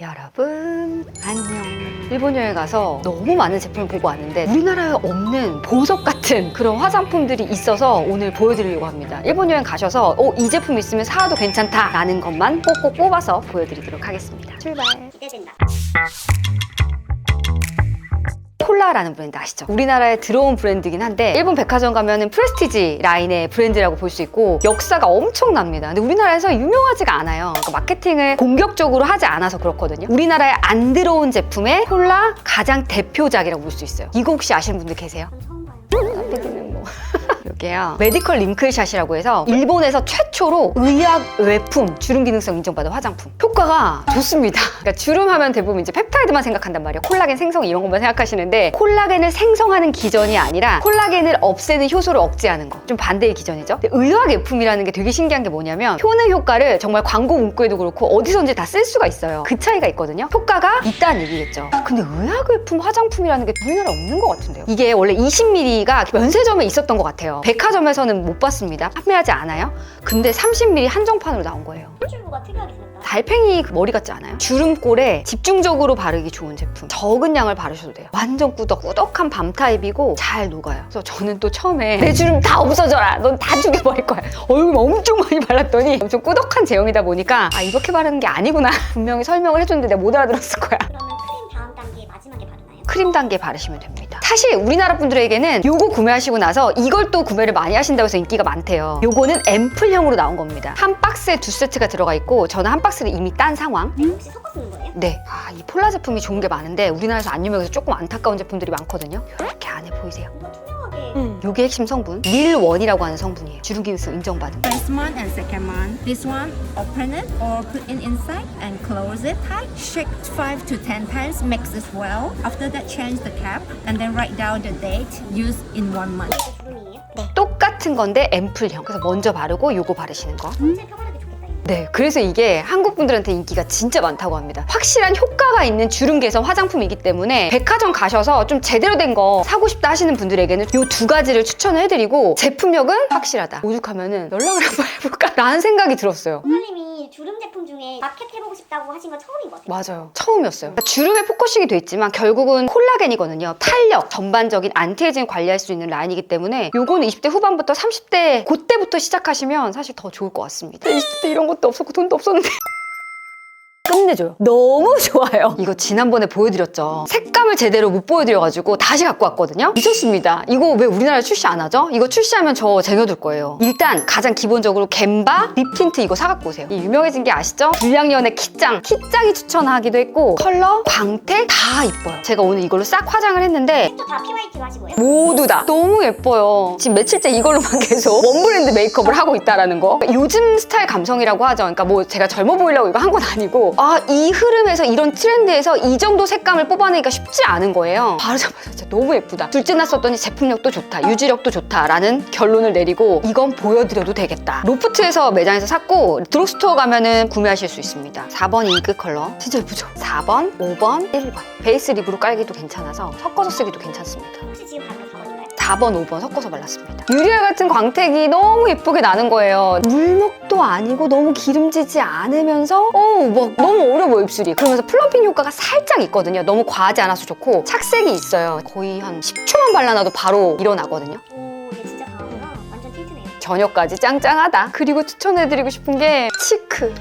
여러분 안녕. 일본 여행 가서 너무 많은 제품을 보고 왔는데 우리나라에 없는 보석 같은 그런 화장품들이 있어서 오늘 보여드리려고 합니다. 일본 여행 가셔서 어, 이 제품 있으면 사도 괜찮다 라는 것만 꼭꼭 뽑아서 보여드리도록 하겠습니다. 출발. 기대된다. 콜라라는 브랜드 아시죠? 우리나라에 들어온 브랜드긴 한데 일본 백화점 가면은 프레스티지 라인의 브랜드라고 볼 수 있고 역사가 엄청납니다. 근데 우리나라에서 유명하지가 않아요. 그러니까 마케팅을 공격적으로 하지 않아서 그렇거든요. 우리나라에 안 들어온 제품의 콜라 가장 대표작이라고 볼 수 있어요. 이거 혹시 아시는 분들 계세요? 여기요. 메디컬 링클샷이라고 해서 일본에서 최초로 의학 외품 주름 기능성 인정받은 화장품. 효과가 좋습니다. 그러니까 주름 하면 대부분 이제 펩타이드만 생각한단 말이에요. 콜라겐 생성 이런 것만 생각하시는데 콜라겐을 생성하는 기전이 아니라 콜라겐을 없애는 효소를 억제하는 거. 좀 반대의 기전이죠. 의학 외품이라는 게 되게 신기한 게 뭐냐면 효능 효과를 정말 광고 문구에도 그렇고 어디선지 다 쓸 수가 있어요. 그 차이가 있거든요. 효과가 있다는 얘기겠죠. 근데 의학 외품 화장품이라는 게 우리나라에 없는 것 같은데요. 이게 원래 20ml가 면세점에 있었던 것 같아요. 백화점에서는 못 봤습니다. 판매하지 않아요. 근데 30ml 한정판으로 나온 거예요. 슈가 특이하게 생겼다. 달팽이 그 머리 같지 않아요? 주름골에 집중적으로 바르기 좋은 제품. 적은 양을 바르셔도 돼요. 완전 꾸덕, 꾸덕한 밤 타입이고 잘 녹아요. 그래서 저는 또 처음에 내 주름 다 없어져라. 넌 다 죽여버릴 거야. 얼굴 엄청 많이 발랐더니 엄청 꾸덕한 제형이다 보니까 아 이렇게 바르는 게 아니구나. 분명히 설명을 해줬는데 내가 못 알아들었을 거야. 그러면 크림 다음 단계 마지막에 바르나요? 크림 단계 바르시면 됩니다. 사실 우리나라 분들에게는 요거 구매하시고 나서 이걸 또 구매를 많이 하신다고 해서 인기가 많대요. 요거는 앰플형으로 나온 겁니다. 한 박스에 두 세트가 들어가 있고 저는 한 박스를 이미 딴 상황. 네, 혹시 섞어 쓰는 거예요? 네. 아, 이 폴라 제품이 좋은 게 많은데 우리나라에서 안 유명해서 조금 안타까운 제품들이 많거든요. 이렇게 안에 보이세요? 음. 요게 핵심 성분. 닐원이라고 하는 성분이에요. 주름기능성 인정받은. First one and second one. This one, open it or put it inside and close it tight. Shake 5 to 10 times, mix it well. After that, change the cap and then write down the date used in one month. 네. 똑같은 건데 앰플형. 그래서 먼저 바르고 요거 바르시는 거. 전 네, 그래서 이게 한국 분들한테 인기가 진짜 많다고 합니다. 확실한 효과가 있는 주름 개선 화장품이기 때문에 백화점 가셔서 좀 제대로 된 거 사고 싶다 하시는 분들에게는 이 두 가지를 추천을 해드리고 제품력은 확실하다. 오죽하면은 연락을 한번 해볼까? 라는 생각이 들었어요. 선생님이 주름 제품 중에 마켓 해보고 싶다고 하신 건 처음인 것 같아요. 맞아요. 처음이었어요. 그러니까 주름에 포커싱이 돼 있지만 결국은 콜라겐이거든요. 탄력, 전반적인 안티에이징 관리할 수 있는 라인이기 때문에 요거는 20대 후반부터 30대 그때부터 시작하시면 사실 더 좋을 것 같습니다. 20대 때 이런 것도 없었고 돈도 없었는데. 끝내줘요. 너무 좋아요. 이거 지난번에 보여드렸죠. 색감을 제대로 못 보여드려가지고 다시 갖고 왔거든요. 미쳤습니다. 이거 왜 우리나라에 출시 안 하죠? 이거 출시하면 저 쟁여둘 거예요. 일단 가장 기본적으로 gem바 립 틴트 이거 사갖고 오세요. 이 유명해진 게 아시죠? 불량연의 키짱. 키짱이 추천하기도 했고 컬러, 광택 다 이뻐요. 제가 오늘 이걸로 싹 화장을 했는데 또다 하신 거예요? 모두 다 너무 예뻐요. 지금 며칠째 이걸로만 계속 원 브랜드 메이크업을 하고 있다라는 거. 요즘 스타일 감성이라고 하죠. 그러니까 뭐 제가 젊어 보이려고 이거 한 건 아니고 아 이 흐름에서 이런 트렌드에서 이 정도 색감을 뽑아내기가 쉽지 않은 거예요. 바르자마자 진짜 너무 예쁘다. 둘째 났었더니 제품력도 좋다, 유지력도 좋다라는 결론을 내리고 이건 보여드려도 되겠다. 로프트에서 매장에서 샀고 드럭스토어 가면은 구매하실 수 있습니다. 4번 잉크 컬러 진짜 예쁘죠? 4번, 5번, 1번 베이스 립으로 깔기도 괜찮아서 섞어서 쓰기도 괜찮습니다. 지금 4번인가요? 4번, 5번 섞어서 발랐습니다. 유리알 같은 광택이 너무 예쁘게 나는 거예요. 물먹도 아니고 너무 기름지지 않으면서 어, 막 너무 어려 보여 입술이. 그러면서 플럼핑 효과가 살짝 있거든요. 너무 과하지 않아서 좋고 착색이 있어요. 거의 한 10초만 발라놔도 바로 일어나거든요. 오, 네 진짜 강하구나. 완전 틴트네요. 저녁까지 짱짱하다. 그리고 추천해드리고 싶은 게 치크.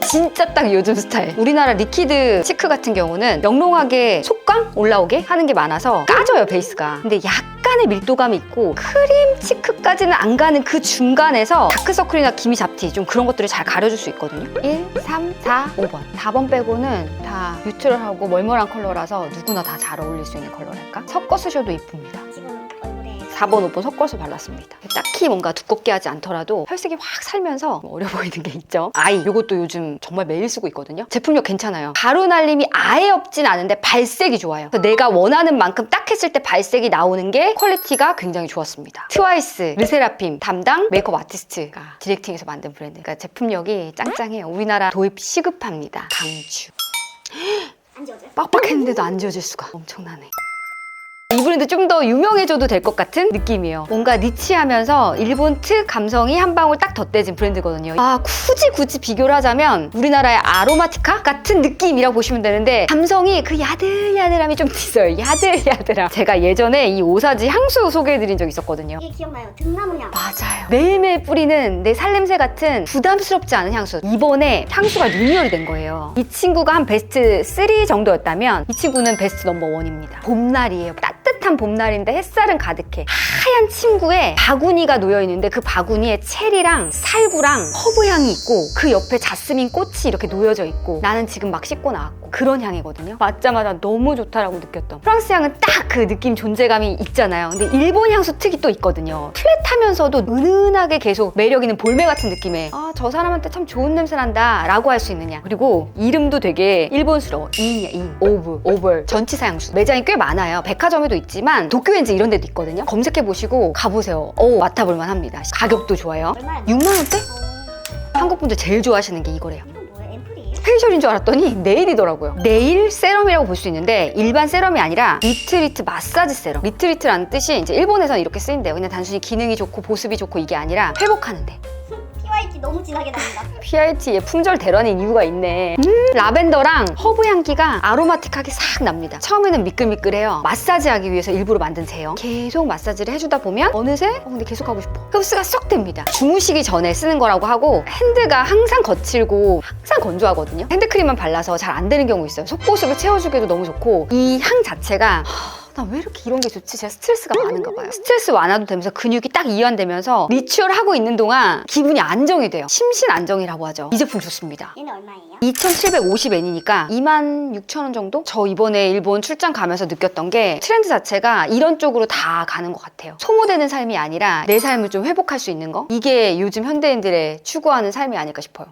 진짜 딱 요즘 스타일. 우리나라 리퀴드 치크 같은 경우는 영롱하게 속감 올라오게 하는 게 많아서 까져요, 베이스가. 근데 약 간의 밀도감이 있고 크림 치크까지는 안 가는 그 중간에서 다크서클이나 기미 잡티 좀 그런 것들을 잘 가려줄 수 있거든요. 1, 3, 4, 5번. 4번 빼고는 다 뉴트럴하고 멀멀한 컬러라서 누구나 다 잘 어울릴 수 있는 컬러랄까? 섞어 쓰셔도 이쁩니다. 지금 얼굴에 4번, 5번 섞어서 발랐습니다. 딱히 뭔가 두껍게 하지 않더라도 혈색이 확 살면서 어려 보이는 게 있죠. 아이, 이것도 요즘 정말 매일 쓰고 있거든요. 제품력 괜찮아요. 가루 날림이 아예 없진 않은데 발색이 좋아요. 내가 원하는 만큼 딱 했을 때 발색이 나오는 게 퀄리티가 굉장히 좋았습니다. 트와이스, 르세라핌 담당 메이크업 아티스트가 디렉팅해서 만든 브랜드. 그러니까 제품력이 짱짱해요. 우리나라 도입 시급합니다. 강추. 빡빡했는데도 안 지워질 수가 엄청나네. 이 브랜드 좀 더 유명해져도 될 것 같은 느낌이에요. 뭔가 니치하면서 일본 특 감성이 한 방울 딱 덧대진 브랜드거든요. 아 굳이 굳이 비교를 하자면 우리나라의 아로마티카 같은 느낌이라고 보시면 되는데 감성이 그 야들야들함이 좀 있어요. 야들야들함. 제가 예전에 이 오사지 향수 소개해드린 적 있었거든요. 이게 기억나요. 등나무 향. 맞아요. 매일매일 뿌리는 내 살냄새 같은 부담스럽지 않은 향수. 이번에 향수가 리뉴얼이 된 거예요. 이 친구가 한 베스트 3 정도였다면 이 친구는 베스트 넘버 1입니다. 봄날이에요. 따 뜻한 봄날인데 햇살은 가득해. 하얀 침구에 바구니가 놓여 있는데 그 바구니에 체리랑 살구랑 허브 향이 있고 그 옆에 자스민 꽃이 이렇게 놓여져 있고 나는 지금 막 씻고 나왔고 그런 향이거든요. 맞자마자 너무 좋다라고 느꼈던. 프랑스 향은 딱 그 느낌 존재감이 있잖아요. 근데 일본 향수 특이 또 있거든요. 플랫하면서도 은은하게 계속 매력 있는 볼메 같은 느낌의 아저 사람한테 참 좋은 냄새 난다 라고 할수 향. 그리고 이름도 되게 일본스러워. 인이야 인. 오브. 오벌. 전치사 향수. 매장이 꽤 많아요. 백화점에도 있지 만 도쿄엔지 이런 데도 있거든요. 검색해 보시고 가보세요. 오 맡아볼 만 합니다. 가격도 좋아요. 얼마나? 6만 원대? 어, 한국 분들 제일 좋아하시는 게 이거래요. 이건 뭐예요? 앰플이에요? 페이셜인 줄 알았더니 네일이더라고요. 네일 세럼이라고 볼 수 있는데 일반 세럼이 아니라 리트리트 마사지 세럼. 리트리트라는 뜻이 이제 일본에서는 이렇게 쓰인대요. 그냥 단순히 기능이 좋고 보습이 좋고 이게 아니라 회복하는데. 너무 진하게 나온다. PIT의 품절 대란인 이유가 있네. 음, 라벤더랑 허브 향기가 아로마틱하게 싹 납니다. 처음에는 미끌미끌해요. 마사지하기 위해서 일부러 만든 제형. 계속 마사지를 해주다 보면 어느새 어, 근데 계속 하고 싶어. 흡수가 쏙 됩니다. 주무시기 전에 쓰는 거라고 하고 핸드가 항상 거칠고 항상 건조하거든요. 핸드크림만 발라서 잘 안 되는 경우 있어요. 속보습을 채워주기도 너무 좋고 이 향 자체가 나 왜 이렇게 이런 게 좋지? 제가 스트레스가 많은가 봐요. 스트레스 완화도 되면서 근육이 딱 이완되면서 리추얼 하고 있는 동안 기분이 안정이 돼요. 심신 안정이라고 하죠. 이 제품 좋습니다. 얘는 얼마예요? 2,750엔이니까 26,000원 정도? 저 이번에 일본 출장 가면서 느꼈던 게 트렌드 자체가 이런 쪽으로 다 가는 것 같아요. 소모되는 삶이 아니라 내 삶을 좀 회복할 수 있는 거? 이게 요즘 현대인들의 추구하는 삶이 아닐까 싶어요.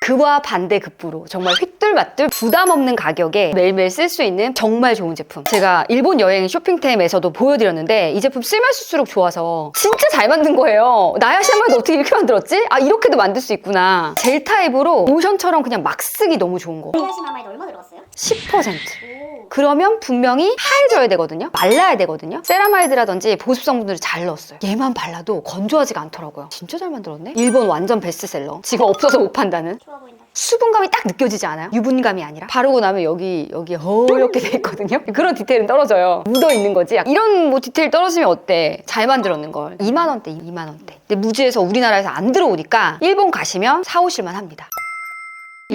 그와 반대 급부로 정말 휘뚤마뚤 부담 없는 가격에 매일매일 쓸 수 있는 정말 좋은 제품. 제가 일본 여행 쇼핑템에서도 보여드렸는데 이 제품 쓰면 쓸수록 좋아서 진짜 잘 만든 거예요. 나야 샤마도 어떻게 이렇게 만들었지? 아 이렇게도 만들 수 있구나. 젤 타입으로 로션처럼 그냥 막 쓰기 너무 좋은 거. 하시마마에도 얼마 들어갔어요? 10%. 오. 그러면 분명히 하얘져야 되거든요. 말라야 되거든요. 세라마이드라든지 보습 성분들을 잘 넣었어요. 얘만 발라도 건조하지가 않더라고요. 진짜 잘 만들었네. 일본 완전 베스트셀러. 지금 없어서 못 판다는. 좋아 보인다. 수분감이 딱 느껴지지 않아요? 유분감이 아니라 바르고 나면 여기 여기 허옇게 돼 있거든요. 그런 디테일은 떨어져요. 묻어 있는 거지. 이런 뭐 디테일 떨어지면 어때? 잘 만들었는 걸. 2만 원대, 2만 원대. 근데 무지에서 우리나라에서 안 들어오니까 일본 가시면 사오실만 합니다.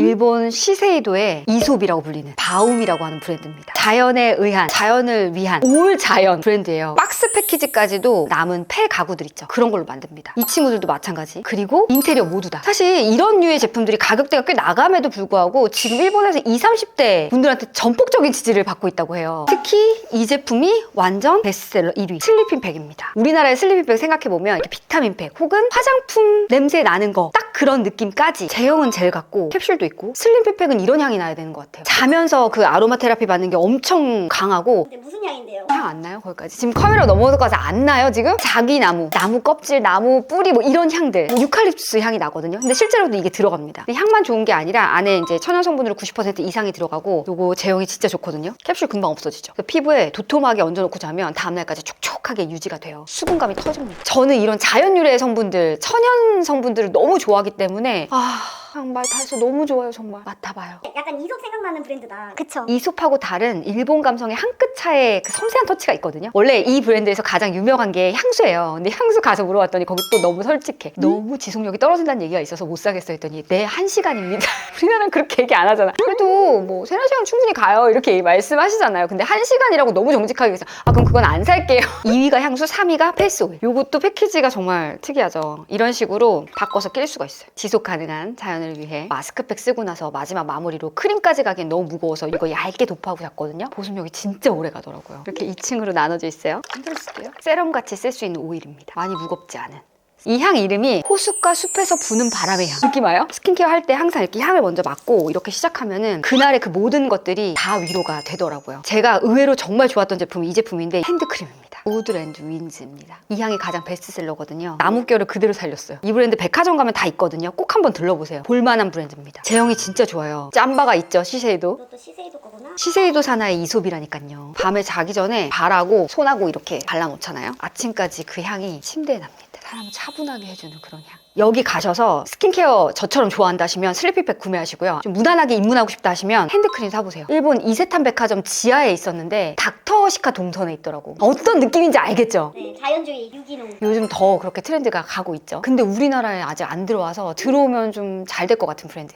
일본 시세이도의 이솝이라고 불리는 바움이라고 하는 브랜드입니다. 자연에 의한, 자연을 위한 올 자연 브랜드예요. 박스 패키지까지도 남은 폐 가구들 있죠. 그런 걸로 만듭니다. 이 친구들도 마찬가지. 그리고 인테리어 모두 다. 사실 이런 류의 제품들이 가격대가 꽤 나감에도 불구하고 지금 일본에서 20, 30대 분들한테 전폭적인 지지를 받고 있다고 해요. 특히 이 제품이 완전 베스트셀러 1위 슬리핑 팩입니다. 우리나라의 슬리핑 팩 생각해보면 이렇게 비타민 팩 혹은 화장품 냄새 나는 거 딱 그런 느낌까지 제형은 젤 같고 캡슐 도 있고 슬리핑 팩은 이런 향이 나야 되는 것 같아요. 자면서 그 아로마 테라피 받는 게 엄청 강하고 근데 무슨 향인데요? 향 안 나요? 거기까지. 지금 카메라 넘어가서 안 나요 지금? 자기 나무 나무 껍질 나무 뿌리 뭐 이런 향들. 뭐 유칼립투스 향이 나거든요. 근데 실제로도 이게 들어갑니다. 향만 좋은 게 아니라 안에 이제 천연 성분으로 90% 이상이 들어가고 요거 제형이 진짜 좋거든요. 캡슐 금방 없어지죠. 그 피부에 도톰하게 얹어놓고 자면 다음날까지 촉촉하게 유지가 돼요. 수분감이 터집니다. 저는 이런 자연 유래 성분들 천연 성분들을 너무 좋아하기 때문에 아 정말 달서 너무 좋아요 정말 맡아봐요 약간 이솝 생각나는 브랜드다. 그쵸? 이솝하고 다른 일본 감성의 한 끗 차의 그 섬세한 터치가 있거든요. 원래 이 브랜드에서 가장 유명한 게 향수예요. 근데 향수 가서 물어봤더니 거기 또 너무 솔직해. 너무 지속력이 떨어진다는 얘기가 있어서 못 사겠어 했더니 네, 한 시간입니다. 우리나라는 그렇게 얘기 안 하잖아. 그래도 뭐 세네 시간 충분히 가요. 이렇게 말씀하시잖아요. 근데 한 시간이라고 너무 정직하게 해서 아 그럼 그건 안 살게요. 2위가 향수, 3위가 패스오일. 요것도 패키지가 정말 특이하죠. 이런 식으로 바꿔서 낄 수가 있어요. 지속 가능한 자연 을 위해 마스크팩 쓰고 나서 마지막 마무리로 크림까지 가기엔 너무 무거워서 이거 얇게 도포하고 잤거든요. 보습력이 진짜 오래 가더라고요. 이렇게 2층으로 나눠져 있어요. 흔들어 쓸게요. 세럼 같이 쓸 수 있는 오일입니다. 많이 무겁지 않은. 이향 이름이 호숫가 숲에서 부는 바람의 향. 느낌 와요? 스킨케어 할 때 항상 이렇게 향을 먼저 맡고 이렇게 시작하면은 그날의 그 모든 것들이 다 위로가 되더라고요. 제가 의외로 정말 좋았던 제품이 이 제품인데 핸드크림입니다. 우드랜드 윈즈입니다. 이 향이 가장 베스트셀러거든요. 나무결을 그대로 살렸어요. 이 브랜드 백화점 가면 다 있거든요. 꼭 한번 들러보세요. 볼만한 브랜드입니다. 제형이 진짜 좋아요. 짬바가 있죠, 시세이도. 이것도 시세이도 거구나. 시세이도 사나의 이솝이라니까요. 밤에 자기 전에 발하고 손하고 이렇게 발라놓잖아요. 아침까지 그 향이 침대에 납니다. 사람을 차분하게 해주는 그런 향. 여기 가셔서 스킨케어 저처럼 좋아한다 하시면 슬리피백 구매하시고요. 좀 무난하게 입문하고 싶다 하시면 핸드크림 사보세요. 일본 이세탄 백화점 지하에 있었는데 닥터시카 동선에 있더라고. 어떤 느낌인지 알겠죠? 네, 자연주의 유기농. 요즘 더 그렇게 트렌드가 가고 있죠. 근데 우리나라에 아직 안 들어와서 들어오면 좀 잘 될 것 같은 브랜드.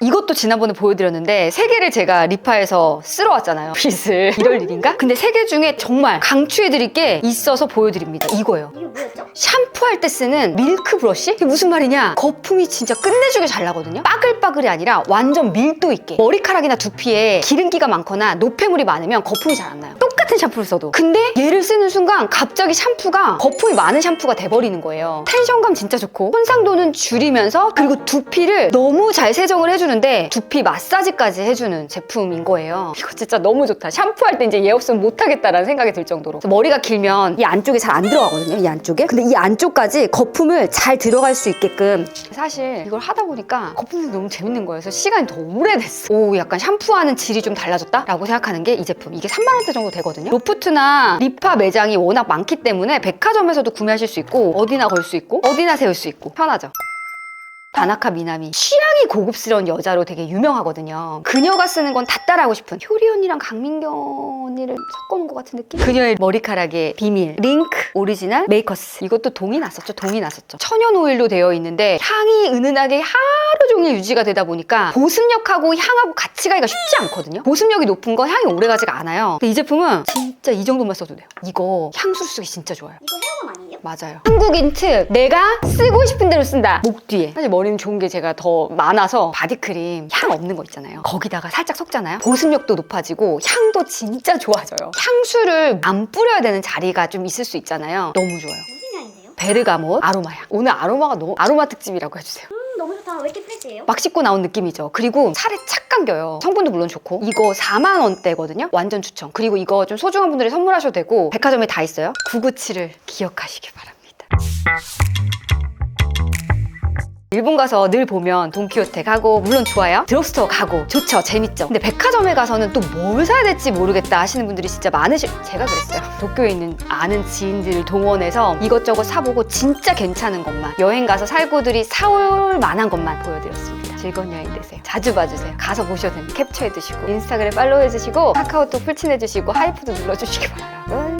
이것도 지난번에 보여드렸는데 세 개를 제가 리파에서 쓸어 왔잖아요. 빗을 이럴 일인가? 근데 세 개 중에 정말 강추해드릴 게 있어서 보여드립니다. 이거예요. 이게 뭐였죠? 샴푸 할 때 쓰는 밀크 브러쉬? 이게 무슨 말이냐? 거품이 진짜 끝내주게 잘 나거든요? 빠글빠글이 아니라 완전 밀도 있게. 머리카락이나 두피에 기름기가 많거나 노폐물이 많으면 거품이 잘 안 나요. 똑같은 샴푸를 써도. 근데 얘를 쓰는 순간 갑자기 샴푸가 거품이 많은 샴푸가 돼버리는 거예요. 텐션감 진짜 좋고 손상도는 줄이면서 그리고 두피를 너무 잘 세정을 해주는데 두피 마사지까지 해주는 제품인 거예요. 이거 진짜 너무 좋다. 샴푸할 때 이제 얘 없으면 못하겠다라는 생각이 들 정도로. 머리가 길면 이 안쪽에 잘안 들어가거든요. 이 안쪽에. 근데 이 안쪽까지 거품을 잘 들어갈 수 있게끔 사실 이걸 하다 보니까 거품이 너무 재밌는 거예요. 그래서 시간이 더 오래됐어. 오, 약간 샴푸하는 질이 좀 달라졌다 라고 생각하는 게 이 제품. 이게 3만 원대 정도 되거든요. 로프트나 리파 매장이 워낙 많기 때문에 백화점에서도 구매하실 수 있고 어디나 걸 수 있고 어디나 세울 수 있고 편하죠. 다나카 미나미 취향이 고급스러운 여자로 되게 유명하거든요. 그녀가 쓰는 건 다 따라하고 싶은 효리 언니랑 강민경 언니를 섞어놓은 것 같은 느낌? 그녀의 머리카락의 비밀 링크 오리지널 메이커스. 이것도 동이 났었죠 동이 났었죠. 천연 오일로 되어 있는데 향이 은은하게 하루 종일 유지가 되다 보니까 보습력하고 향하고 같이 가기가 쉽지 않거든요. 보습력이 높은 건 향이 오래 가지가 않아요. 근데 이 제품은 진짜 이 정도만 써도 돼요. 이거 향수 쓰기 진짜 좋아요 맞아요. 한국인 특 내가 쓰고 싶은 대로 쓴다. 목 뒤에. 사실 머리는 좋은 게 제가 더 많아서 바디크림 향 없는 거 있잖아요. 거기다가 살짝 섞잖아요. 보습력도 높아지고 향도 진짜 좋아져요. 향수를 안 뿌려야 되는 자리가 좀 있을 수 있잖아요. 너무 좋아요. 무슨 향인데요? 베르가못 아로마향. 오늘 아로마가 너무 아로마 특집이라고 해주세요. 음, 너무 좋다. 왜 이렇게 프레시해요? 막 씻고 나온 느낌이죠. 그리고 살에 착 감겨요. 성분도 물론 좋고. 이거 4만 원대거든요. 완전 추천. 그리고 이거 좀 소중한 분들이 선물하셔도 되고 백화점에 다 있어요. 997을 기억하시기 바랍니다. 일본 가서 늘 보면 돈키호테 가고 물론 좋아요. 드럭스토어 가고 좋죠. 재밌죠. 근데 백화점에 가서는 또 뭘 사야 될지 모르겠다 하시는 분들이 진짜 많으실 제가 그랬어요. 도쿄에 있는 아는 지인들을 동원해서 이것저것 사보고 진짜 괜찮은 것만 여행 가서 살고들이 사올 만한 것만 보여드렸습니다. 즐거운 여행 되세요. 자주 봐주세요. 가서 보셔도 됩니다. 캡처해 두시고 인스타그램 팔로우 해주시고 카카오톡 풀친해 주시고 하이프도 눌러주시기 바라요